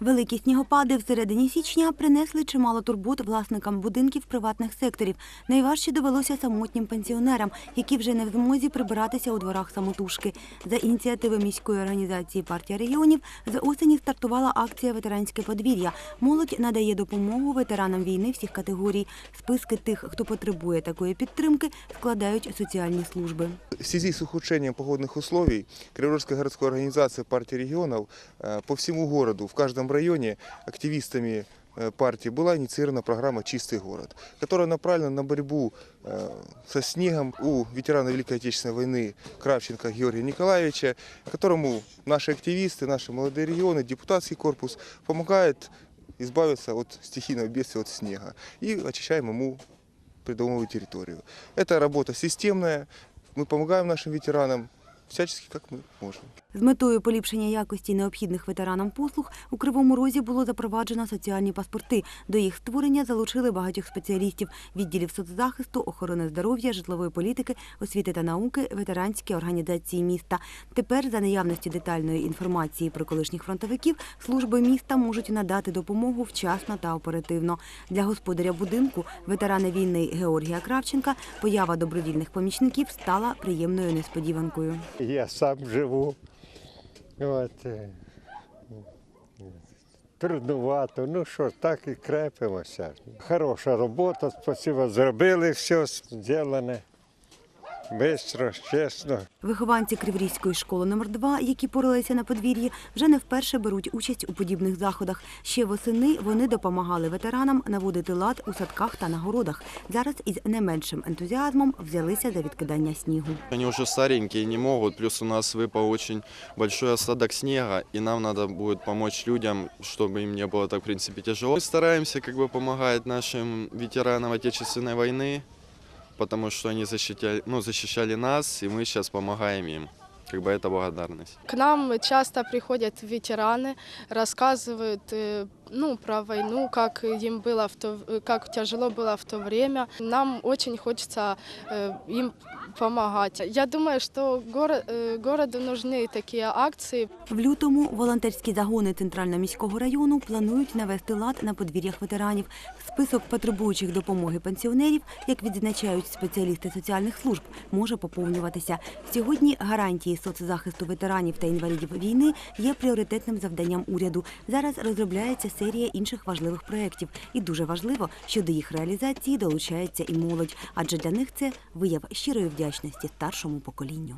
Великі снігопади в середині січня принесли чимало турбот власникам будинків приватних секторів. Найважче довелося самотнім пенсіонерам, які вже не в змозі прибиратися у дворах самотужки. За ініціативи міської організації партія регіонів з осені стартувала акція Ветеранське подвір'я. Молодь надає допомогу ветеранам війни всіх категорій. Списки тих, хто потребує такої підтримки, складають соціальні служби. В связи с ухудшением погодных условий Криворожская городская организация партии регионов э, по всему городу, в каждом районе активистами э, партии была инициирована программа «Чистый город», которая направлена на борьбу э, со снегом у ветерана Великой Отечественной войны Кравченко Георгия Николаевича, которому наши активисты, наши молодые регионы, депутатский корпус помогают избавиться от стихийного бедствия, от снега и очищаем ему придомовую территорию. Это работа системная, мы помогаем нашим ветеранам всячески, как мы можем. З метою поліпшення якості необхідних ветеранам послуг у Кривому Розі було запроваджено соціальні паспорти. До їх створення залучили багатьох спеціалістів відділів соцзахисту, охорони здоров'я, житлової політики, освіти та науки, ветеранські організації міста. Тепер, за наявності детальної інформації про колишніх фронтовиків, служби міста можуть надати допомогу вчасно та оперативно. Для господаря будинку, ветерана війни Георгія Кравченка, поява добровільних помічників стала приємною несподіванкою. Я сам живу. От, е, трудновато, ну що, так і крепимося. Хороша робота, спасибо, зробили все зроблене Бистро, чесно. Вихованці Криворізької школи номер 2 які поралися на подвір'ї, вже не вперше беруть участь у подібних заходах. Ще восени вони допомагали ветеранам наводити лад у садках та на городах. Зараз із не меншим ентузіазмом взялися за відкидання снігу. Они уже старенькие, не могут, плюс у нас выпал очень большой осадок снега, и нам надо будет помочь людям, чтобы им не было так, в принципе, тяжело. Мы стараемся как бы помогать нашим ветеранам Отечественной войны, потому что они защищали, ну, защищали нас, и мы сейчас помогаем им. Как бы это благодарность. К нам часто приходят ветераны, рассказывают э, ну, про войну, как им было в то, как тяжело было в то время. Нам очень хочется э, им помогать. Я думаю, что горо- э, городу нужны такие акции, В лютому волонтерські загони Центрально-міського району планують навести лад на подвір'ях ветеранів. Список потребуючих допомоги пенсіонерів, як відзначають спеціалісти соціальних служб, може поповнюватися. Сьогодні гарантії соцзахисту ветеранів та інвалідів війни є пріоритетним завданням уряду. Зараз розробляється серія інших важливих проєктів. І дуже важливо, що до їх реалізації долучається і молодь, адже для них це вияв щирої вдячності старшому поколінню.